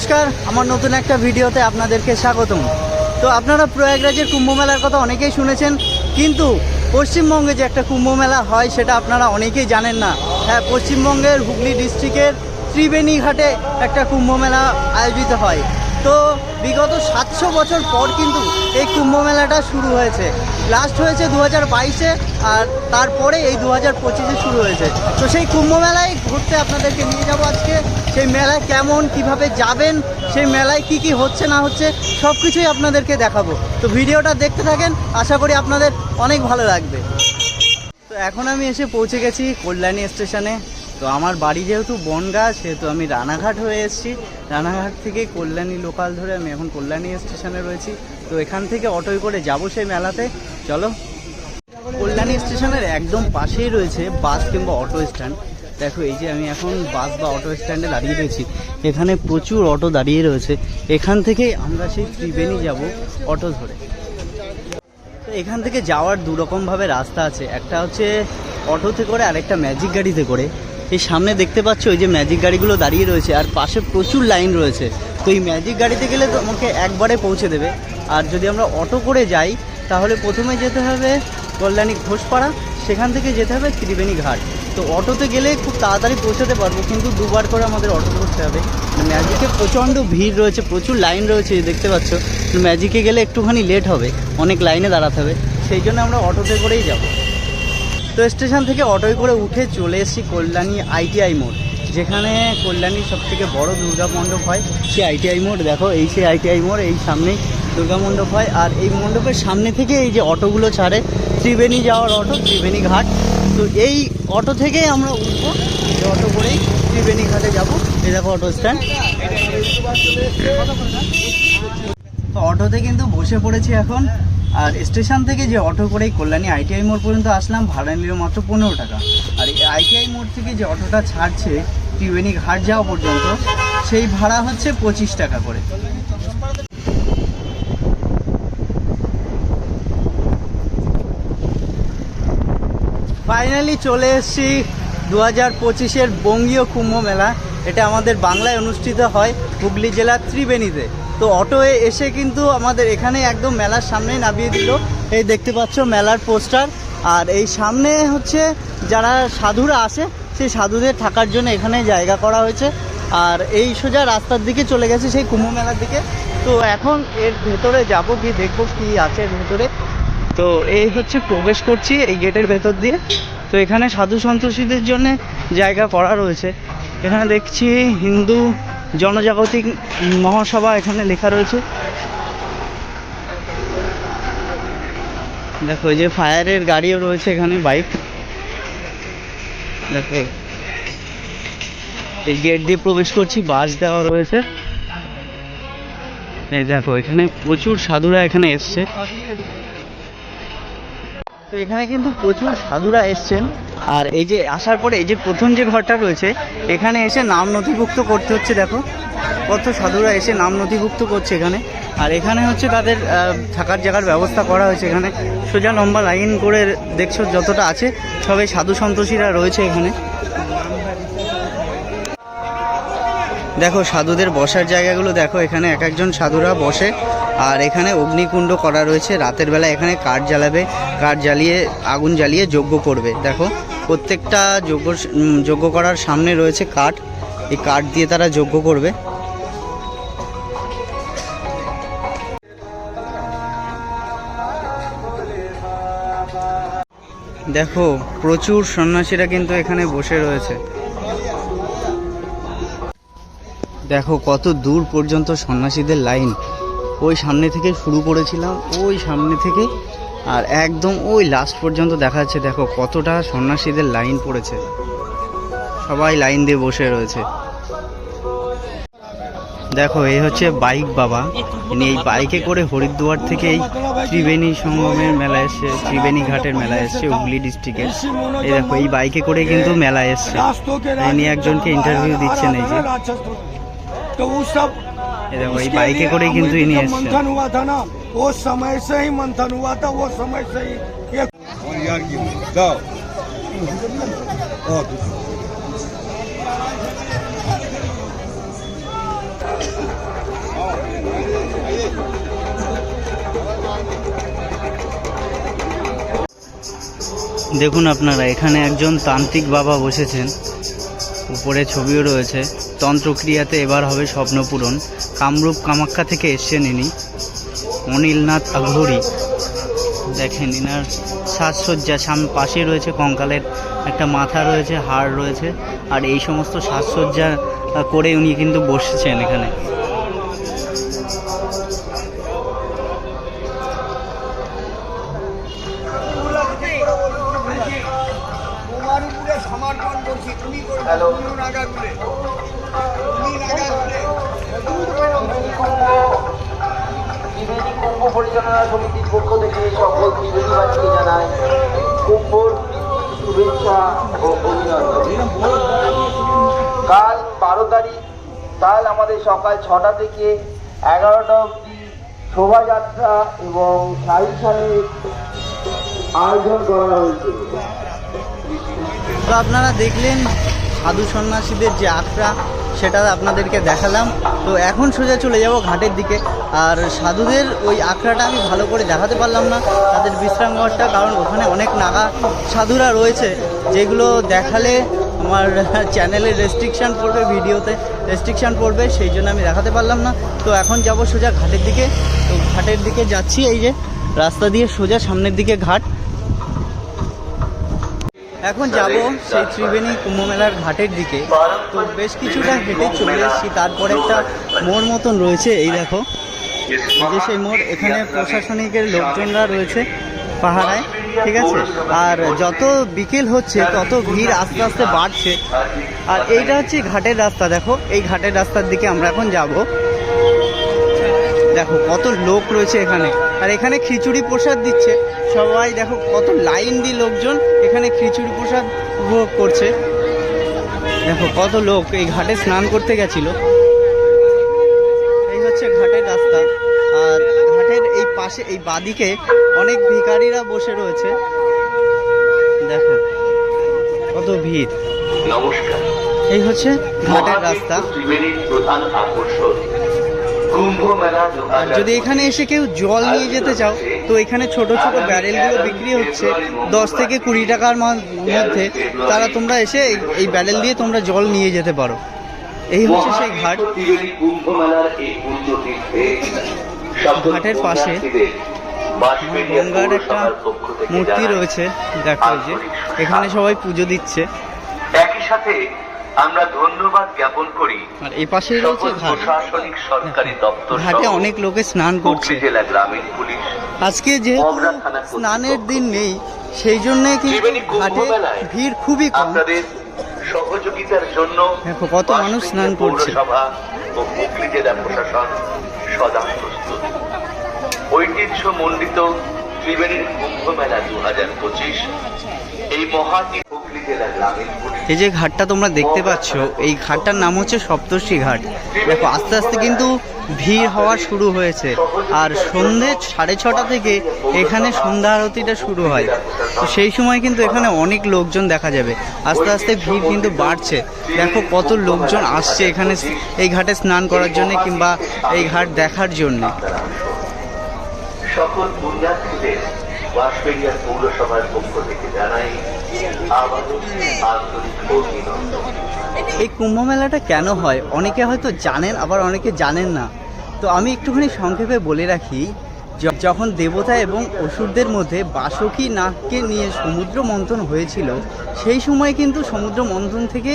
নমস্কার, আমার নতুন একটা ভিডিওতে আপনাদেরকে স্বাগতম। তো আপনারা প্রয়াগরাজের কুম্ভ মেলার কথা অনেকেই শুনেছেন, কিন্তু পশ্চিমবঙ্গে যে একটা কুম্ভ মেলা হয় সেটা আপনারা অনেকেই জানেন না। হ্যাঁ পশ্চিমবঙ্গের হুগলি ডিস্ট্রিক্টের ত্রিবেণী ঘাটে একটা কুম্ভ মেলা আয়োজিত হয়। তো বিগত সাতশো বছর পর কিন্তু এই কুম্ভ মেলাটা শুরু হয়েছে। লাস্ট হয়েছে দু হাজার বাইশে আর তারপরে এই দু হাজার পঁচিশে শুরু হয়েছে। তো সেই কুম্ভ মেলায় ঘুরতে আপনাদেরকে নিয়ে যাব আজকে। সেই মেলায় কেমন, কীভাবে যাবেন, সেই মেলায় কি কি হচ্ছে, না হচ্ছে সব কিছুই আপনাদেরকে দেখাবো। তো ভিডিওটা দেখতে থাকেন, আশা করি আপনাদের অনেক ভালো লাগবে। তো এখন আমি এসে পৌঁছে গেছি কল্যাণী স্টেশনে। তো আমার বাড়ি যেহেতু বনগা, সেহেতু আমি রানাঘাট হয়ে এসেছি। রানাঘাট থেকে কল্যাণী লোকাল ধরে আমি এখন কল্যাণী স্টেশনে রয়েছি। তো এখান থেকে অটোয় করে যাব সেই মেলাতে। চলো। কল্যাণী স্টেশনের একদম পাশেই রয়েছে বাস কিংবা অটো স্ট্যান্ড। দেখো, এই যে আমি এখন বাস বা অটো স্ট্যান্ডে দাঁড়িয়ে রয়েছি। এখানে প্রচুর অটো দাঁড়িয়ে রয়েছে। এখান থেকেই আমরা সেই ত্রিবেণী যাব অটো ধরে। তো এখান থেকে যাওয়ার দু রকমভাবে রাস্তা আছে। একটা হচ্ছে অটোতে করে আর একটা ম্যাজিক গাড়িতে করে। এই সামনে দেখতে পাচ্ছ ওই যে ম্যাজিক গাড়িগুলো দাঁড়িয়ে রয়েছে, আর পাশে প্রচুর লাইন রয়েছে। তো এই ম্যাজিক গাড়িতে গেলে তো আমাকে একবারে পৌঁছে দেবে। আর যদি আমরা অটো করে যাই, তাহলে প্রথমে যেতে হবে কল্যাণী ঘোষপাড়া, সেখান থেকে যেতে হবে ত্রিবেণী ঘাট। তো অটোতে গেলে খুব তাড়াতাড়ি পৌঁছাতে পারব, কিন্তু দুবার করে আমাদের অটো করতে হবে। ম্যাজিকে প্রচণ্ড ভিড় রয়েছে, প্রচুর লাইন রয়েছে দেখতে পাচ্ছ। ম্যাজিকে গেলে একটুখানি লেট হবে, অনেক লাইনে দাঁড়াতে হবে। সেই জন্য আমরা অটোতে করেই যাব। তো স্টেশন থেকে অটোয় করে উঠে চলে এসেছি কল্যাণী আইটিআই মোড়, যেখানে কল্যাণীর সব থেকে বড় দুর্গা মণ্ডপ হয় সেই আইটিআই মোড়। দেখো, এই সেই আইটিআই মোড়, এই সামনেই দুর্গা মণ্ডপ হয়। আর এই মণ্ডপের সামনে থেকে এই যে অটোগুলো ছাড়ে, ত্রিবেণী যাওয়ার অটো, ত্রিবেণী ঘাট। তো এই অটো থেকেই আমরা উঠবো অটো করেই ত্রিবেণী ঘাটে যাব। এই দেখো অটো স্ট্যান্ড তো অটোতে কিন্তু বসে পড়েছি এখন। আর স্টেশন থেকে যে অটো করে কল্যাণী আইটিআই মোড় পর্যন্ত আসলাম, ভাড়া নিল মাত্র পনেরো টাকা। আর এই আইটিআই মোড় থেকে যে অটোটা ছাড়ছে, ত্রিবেণী ঘাট যাওয়া পর্যন্ত, সেই ভাড়া হচ্ছে পঁচিশ টাকা করে। ফাইনালি চলে এসেছি দু হাজার পঁচিশের বঙ্গীয় কুম্ভ মেলা। এটা আমাদের বাংলায় অনুষ্ঠিত হয় হুগলি জেলার ত্রিবেণীতে। তো অটোয়ে এসে কিন্তু আমাদের এখানে একদম মেলার সামনেই নামিয়ে দিল। এই দেখতে পাচ্ছ মেলার পোস্টার। আর এই সামনে হচ্ছে যারা সাধুরা আসে, সেই সাধুদের থাকার জন্য এখানে জায়গা করা হয়েছে। আর এই সোজা রাস্তার দিকে চলে গেছে সেই কুম্ভ মেলার দিকে। তো এখন এর ভেতরে যাব গিয়ে দেখব কি আছে এর ভেতরে। তো এই হচ্ছে প্রবেশ করছি এই গেটের ভেতর দিয়ে। তো এখানে সাধু সন্তোষীদের জন্য জায়গা করা রয়েছে। এখানে দেখছি হিন্দু জনজাগতিক মহাসভা এখানে লেখা রয়েছে। দেখো যে ফায়ারের গাড়িও রয়েছে এখানে, বাইক। দেখো, এই গেট দিয়ে প্রবেশ করছি, বাস দেওয়া রয়েছে। এই দেখো, এখানে প্রচুর সাধুরা এখানে এসছে। তো এখানে কিন্তু প্রচুর সাধুরা এসছেন। আর এই যে আসার পরে এই যে প্রথম যে ঘরটা রয়েছে, এখানে এসে নাম নথিভুক্ত করতে হচ্ছে, দেখো। কত সাধুরা এসে নাম নথিভুক্ত করছে এখানে। আর এখানে হচ্ছে তাদের থাকার জায়গার ব্যবস্থা করা হয়েছে এখানে। সোজা লম্বা লাইন করে দেখছ যতটা আছে সবাই সাধু সন্তোষীরা রয়েছে এখানে। দেখো, সাধুদের বসার জায়গাগুলো দেখো, এখানে এক একজন সাধুরা বসে। আর এখানে অগ্নিকুণ্ড করা রয়েছে। রাতের বেলা এখানে কাঠ জ্বালাবে, কাঠ জ্বালিয়ে, আগুন জ্বালিয়ে যজ্ঞ করবে। দেখো, প্রত্যেকটা যজ্ঞ যজ্ঞ করার সামনে রয়েছে কাঠ। এই কাঠ দিয়ে তারা যজ্ঞ করবে। দেখো, প্রচুর সন্ন্যাসীরা কিন্তু এখানে বসে রয়েছে। দেখো, কত দূর পর্যন্ত সন্ন্যাসীদের লাইন। ওই সামনে থেকে শুরু করেছিলাম, ওই সামনে থেকে, আর একদম ওই লাস্ট পর্যন্ত দেখা যাচ্ছে, দেখো কতটা সন্ন্যাসীদের লাইন পড়েছে। সবাই লাইন দিয়ে বসে রয়েছে। দেখো, এই হচ্ছে বাইক বাবা। ইনি এই বাইকে করে হরিদ্বার থেকে এই ত্রিবেণী সঙ্গমের মেলা এসছে, ত্রিবেণী ঘাটের মেলা এসছে, হুগলি ডিস্ট্রিক্টে এই দেখো, এই বাইকে করে কিন্তু মেলা এসছে। ইনি একজনকে ইন্টারভিউ দিচ্ছেন এই যে। वही बाइके को किंतु ही नहीं मंथन हुआ था ना वो समय से ही मंथन हुआ था वो समय से ही ये और यार की जाओ দেখুন আপনারা এখানে একজন তান্ত্রিক বাবা বসেছেন উপরে ছবিও রয়েছে। তন্ত্রক্রিয়াতে এবার হবে স্বপ্নপূরণ কামরূপ কামাখ্যা থেকে এসছেন ইনি। অনিলনাথ আঘরি দেখেন, ইনার সাজসজ্জা। সাম পাশে রয়েছে কঙ্কালের একটা মাথা রয়েছে, হাড় রয়েছে। আর এই সমস্ত সাজসজ্জা করে উনি কিন্তু বসেছেন এখানে। সমর্পণ করছি তুমি করবে তুমি নাগা তুমি নাগা বলে কুম্ভ পরিচালনা সমিতির পক্ষ থেকে সকল ত্রিবেণীবাসীকে জানায় কুম্ভর শুভেচ্ছা ও অভিনন্দন। কাল বারো তারিখ কাল আমাদের সকাল ছটা থেকে এগারোটা অবধি শোভাযাত্রা এবং সারি আয়োজন করা হয়েছে। তো আপনারা দেখলেন সাধু সন্ন্যাসীদের যে আখড়া, সেটা আপনাদেরকে দেখালাম। তো এখন সোজা চলে যাব ঘাটের দিকে। আর সাধুদের ওই আখড়াটা আমি ভালো করে দেখাতে পারলাম না। তাদের বিশ্রাম ঘরটা, কারণ ওখানে অনেক নাগা সাধুরা রয়েছে, যেগুলো দেখালে আমার চ্যানেলে রেস্ট্রিকশান পড়বে, ভিডিওতে রেস্ট্রিকশান পড়বে, সেই জন্য আমি দেখাতে পারলাম না। তো এখন যাব সোজা ঘাটের দিকে। তো ঘাটের দিকে যাচ্ছি, এই যে রাস্তা দিয়ে সোজা সামনের দিকে ঘাট। এখন যাব সেই ত্রিবেণী কুম্ভমেলার ঘাটের দিকে। তো বেশ কিছুটা হেঁটে চলে এসেছি, তারপরে একটা মোড় মতন রয়েছে, এই দেখো। যে সেই মোড়, এখানে প্রশাসনিকের লোকজনরা রয়েছে পাহারায়, ঠিক আছে? আর যত বিকেল হচ্ছে, তত ভিড় আস্তে আস্তে বাড়ছে। আর এইটা হচ্ছে ঘাটের রাস্তা, দেখো। এই ঘাটের রাস্তার দিকে আমরা এখন যাব। দেখো, কত লোক রয়েছে এখানে। আর এখানে খিচুড়ি প্রসাদ দিচ্ছে। সবাই দেখো কত লাইন দিয়ে লোকজন এখানে খিচুড়ি প্রসাদ উপভোগ করছে। দেখো কত লোক এই ঘাটে স্নান করতে গেছিল। এই হচ্ছে ঘাটের রাস্তা। আর ঘাটের এই পাশে এই বাদিকে অনেক ভিখারিরা বসে রয়েছে। দেখো কত ভিড়। নমস্কার। এই হচ্ছে ঘাটের রাস্তা। প্রধান আকর্ষণ। আর যদি এখানে এসে কেউ জল নিয়ে যেতে চাও, তো এখানে ছোট ছোট ব্যারেলগুলো বিক্রি হচ্ছে দশ থেকে কুড়ি টাকার মধ্যে। তারা তোমরা এসে এই- ব্যারেল দিয়ে তোমরা জল নিয়ে যেতে পারো। এই হচ্ছে সেই ঘাট। ঘাটের পাশে গঙ্গার একটা মূর্তি রয়েছে, দেখো যে। এখানে সবাই পুজো দিচ্ছে। একই সাথে আমরা ধন্যবাদ জ্ঞাপন করি। আর এই পাশেই রয়েছে প্রশাসনিক সরকারি দপ্তর ঘাটে অনেক লোকে স্নান করছে। জেলা গ্রামীণ পুলিশ আজকে যেহেতু স্নানের দিন নেই সেই জন্য কিন্তু ঘাটে ভিড় খুবই কম। আপনাদের সহযোগিতার জন্য কত মানুষ স্নান করছে। পৌরসভা ও হুগলি জেলা প্রশাসন সদা প্রস্তুত। ঐতিহ্য মণ্ডিত ত্রিবেণীর কুম্ভ মেলা দু হাজার পঁচিশ এই যে ঘাটটা তোমরা দেখতে পাচ্ছ এই ঘাটটার নাম হচ্ছে সপ্তর্ষি ঘাট। দেখো আস্তে আস্তে কিন্তু ভিড় হওয়া শুরু হয়েছে। আর সন্ধে সাড়ে ছটা থেকে এখানে সন্ধ্যা আরতিটা শুরু হয়। তো সেই সময় কিন্তু এখানে অনেক লোকজন দেখা যাবে। আস্তে আস্তে ভিড় কিন্তু বাড়ছে। দেখো কত লোকজন আসছে এখানে এই ঘাটে স্নান করার জন্য কিংবা এই ঘাট দেখার জন্য। সকল পুণ্যার্থীদের বাঁশবেড়িয়া পৌরসভার পক্ষ থেকে জানাই এই কুম্ভ মেলাটা কেন হয়? অনেকে হয়তো জানেন, আবার অনেকে জানেন না। তো আমি একটুখানি সংক্ষেপে বলে রাখি যখন দেবতা এবং অসুরদের মধ্যে বাসকি নাগকে নিয়ে সমুদ্র মন্থন হয়েছিল, সেই সময় কিন্তু সমুদ্র মন্থন থেকে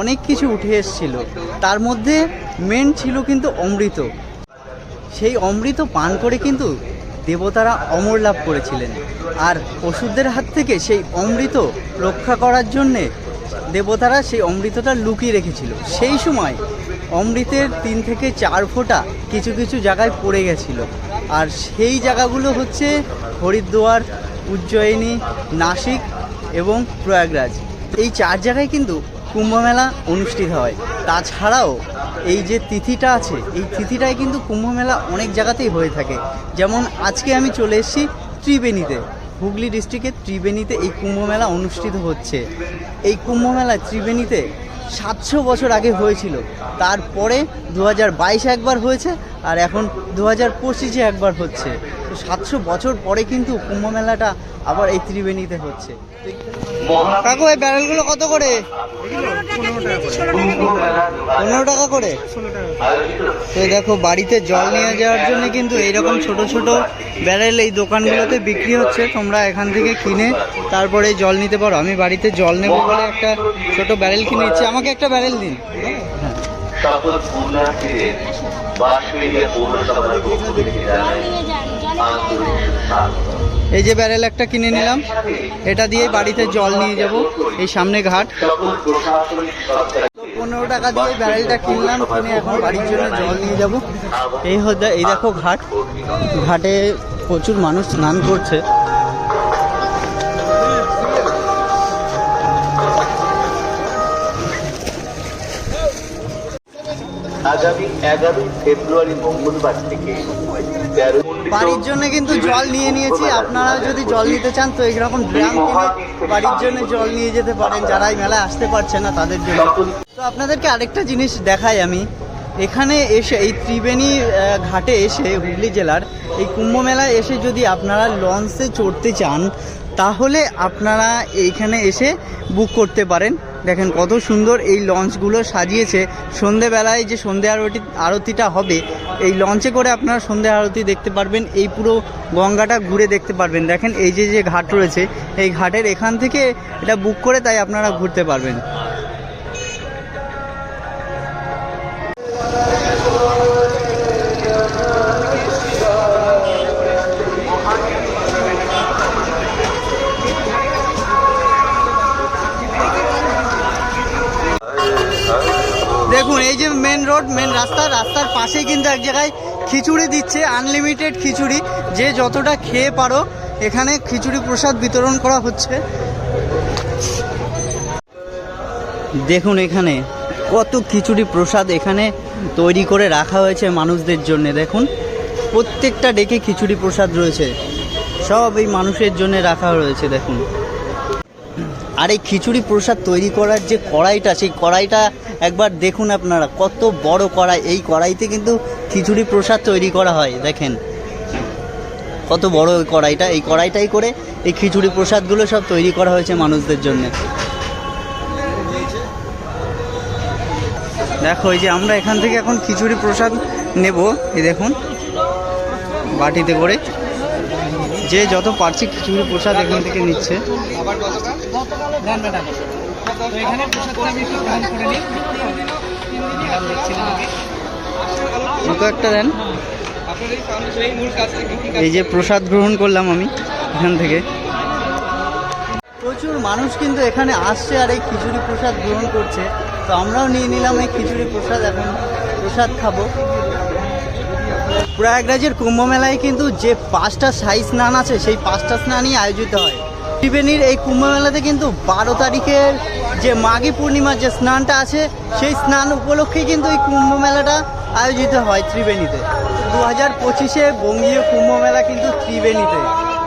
অনেক কিছু উঠে এসেছিল। তার মধ্যে মেন ছিল কিন্তু অমৃত। সেই অমৃত পান করে কিন্তু দেবতারা অমর লাভ করেছিলেন। আর অসুরদের হাত থেকে সেই অমৃত রক্ষা করার জন্যে দেবতারা সেই অমৃতটা লুকিয়ে রেখেছিল। সেই সময় অমৃতের তিন থেকে চার ফোঁটা কিছু কিছু জায়গায় পড়ে গেছিল। আর সেই জায়গাগুলো হচ্ছে হরিদ্বার, উজ্জয়িনী, নাসিক এবং প্রয়াগরাজ। এই চার জায়গায় কিন্তু কুম্ভমেলা অনুষ্ঠিত হয়। তাছাড়াও এই যে তিথিটা আছে, এই তিথিটায় কিন্তু কুম্ভ মেলা অনেক জায়গাতেই হয়ে থাকে। যেমন আজকে আমি চলে এসেছি ত্রিবেণীতে। হুগলি ডিস্ট্রিক্টের ত্রিবেণীতে এই কুম্ভ মেলা অনুষ্ঠিত হচ্ছে। এই কুম্ভ মেলা ত্রিবেণীতে সাতশো বছর আগে হয়েছিল। তারপরে দু হাজার একবার হয়েছে আর এখন দু হাজার পঁচিশে একবার হচ্ছে। তো সাতশো বছর পরে কিন্তু কুম্ভ মেলাটা আবার এই ত্রিবেণীতে হচ্ছে। কাকু, এই ব্যারেলগুলো কত করে? পনেরো টাকা করে? তো দেখো, বাড়িতে জল নিয়ে যাওয়ার জন্য কিন্তু এইরকম ছোট ছোট ব্যারেল এই দোকানগুলোতে বিক্রি হচ্ছে। তোমরা এখান থেকে কিনে তারপরে জল নিতে পারো। আমি বাড়িতে জল নেব বলে একটা ছোট ব্যারেল কিনেছি। আমাকে একটা ব্যারেল দিন। সকল এই যে ব্যারেল একটা কিনে নিলাম। এটা দিয়ে বাড়িতে জল নিয়ে যাব এই সামনে ঘাট। পনেরো টাকা দিয়ে ব্যারেলটা কিনলাম কিনে এখন বাড়ির জন্য জল নিয়ে যাব। এই হচ্ছে এই দেখো ঘাট। ঘাটে প্রচুর মানুষ স্নান করছে। আগামী এগারোই ফেব্রুয়ারি মঙ্গলবার থেকে বাড়ির জন্য কিন্তু জল নিয়ে নিয়েছি। আপনারা যদি জল নিতে চান তো এইরকম ড্রাম কিনে বাড়ির জন্য জল নিয়ে যেতে পারেন। যারা এই মেলায় আসতে পারছে না তাদের জন্য। তো আপনাদেরকে আরেকটা জিনিস দেখাই আমি। এখানে এসে এই ত্রিবেণী ঘাটে এসে হুগলি জেলার এই কুম্ভ মেলায় এসে যদি আপনারা লঞ্চে চড়তে চান তাহলে আপনারা এইখানে এসে বুক করতে পারেন। দেখেন কত সুন্দর এই লঞ্চগুলো সাজিয়েছে। সন্ধেবেলায় যে সন্ধে আরতি, আরতিটা হবে, এই লঞ্চে করে আপনারা সন্ধে আরতি দেখতে পারবেন। এই পুরো গঙ্গাটা ঘুরে দেখতে পারবেন। দেখেন এই যে যে ঘাট রয়েছে, এই ঘাটের এখান থেকে এটা বুক করে তাই আপনারা ঘুরতে পারবেন। দেখুন, এই যে মেন রোড মেন রাস্তা, রাস্তার পাশেই কিন্তু এক জায়গায় খিচুড়ি দিচ্ছে আনলিমিটেড খিচুড়ি। যে যতটা খেয়ে পারো, এখানে খিচুড়ি প্রসাদ বিতরণ করা হচ্ছে। দেখুন এখানে কত খিচুড়ি প্রসাদ এখানে তৈরি করে রাখা হয়েছে মানুষদের জন্য। দেখুন, প্রত্যেকটা ডেকে খিচুড়ি প্রসাদ রয়েছে। সব এই মানুষের জন্য রাখা রয়েছে দেখুন। আর এই খিচুড়ি প্রসাদ তৈরি করার যে কড়াইটা, সেই কড়াইটা একবার দেখুন আপনারা, কত বড় কড়াই। এই কড়াইতে কিন্তু খিচুড়ি প্রসাদ তৈরি করা হয়, দেখেন। কত বড় ওই কড়াইটা, এই কড়াইটাই করে এই খিচুড়ি প্রসাদগুলো সব তৈরি করা হয়েছে মানুষদের জন্য। দেখো, এই যে আমরা এখান থেকে এখন খিচুড়ি প্রসাদ নেব, এই দেখুন, বাটিতে করে। যে যত পারছি খিচুড়ি প্রসাদ এখান থেকে নিচ্ছে। দুটো একটা দেন। এই যে প্রসাদ গ্রহণ করলাম আমি এখান থেকে। প্রচুর মানুষ কিন্তু এখানে আসছে আর এই খিচুড়ি প্রসাদ গ্রহণ করছে। তো আমরাও নিয়ে নিলাম এই খিচুড়ি প্রসাদ এখন প্রসাদ খাব। প্রয়াগরাজের কুম্ভ মেলায় কিন্তু যে পাঁচটা সাই স্নান আছে, সেই পাঁচটা স্নানই আয়োজিত হয়। ত্রিবেণীর এই কুম্ভ মেলাতে কিন্তু বারো তারিখের যে মাঘী পূর্ণিমার যে স্নানটা আছে, সেই স্নান উপলক্ষেই কিন্তু এই কুম্ভ মেলাটা আয়োজিত হয় ত্রিবেণীতে। দু হাজার পঁচিশে বঙ্গীয় কুম্ভ মেলা কিন্তু ত্রিবেণীতে।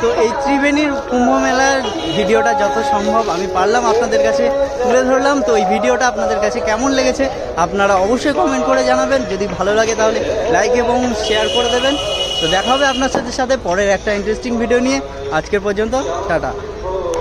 তো এই ত্রিবেণীর কুম্ভ মেলার ভিডিওটা যত সম্ভব আমি পারলাম আপনাদের কাছে তুলে ধরলাম। তো এই ভিডিওটা আপনাদের কাছে কেমন লেগেছে আপনারা অবশ্যই কমেন্ট করে জানাবেন। যদি ভালো লাগে তাহলে লাইক এবং শেয়ার করে দেবেন। তো দেখা হবে আপনার সাথে সাথে পরের একটা ইন্টারেস্টিং ভিডিও নিয়ে। আজকের পর্যন্ত, টাটা।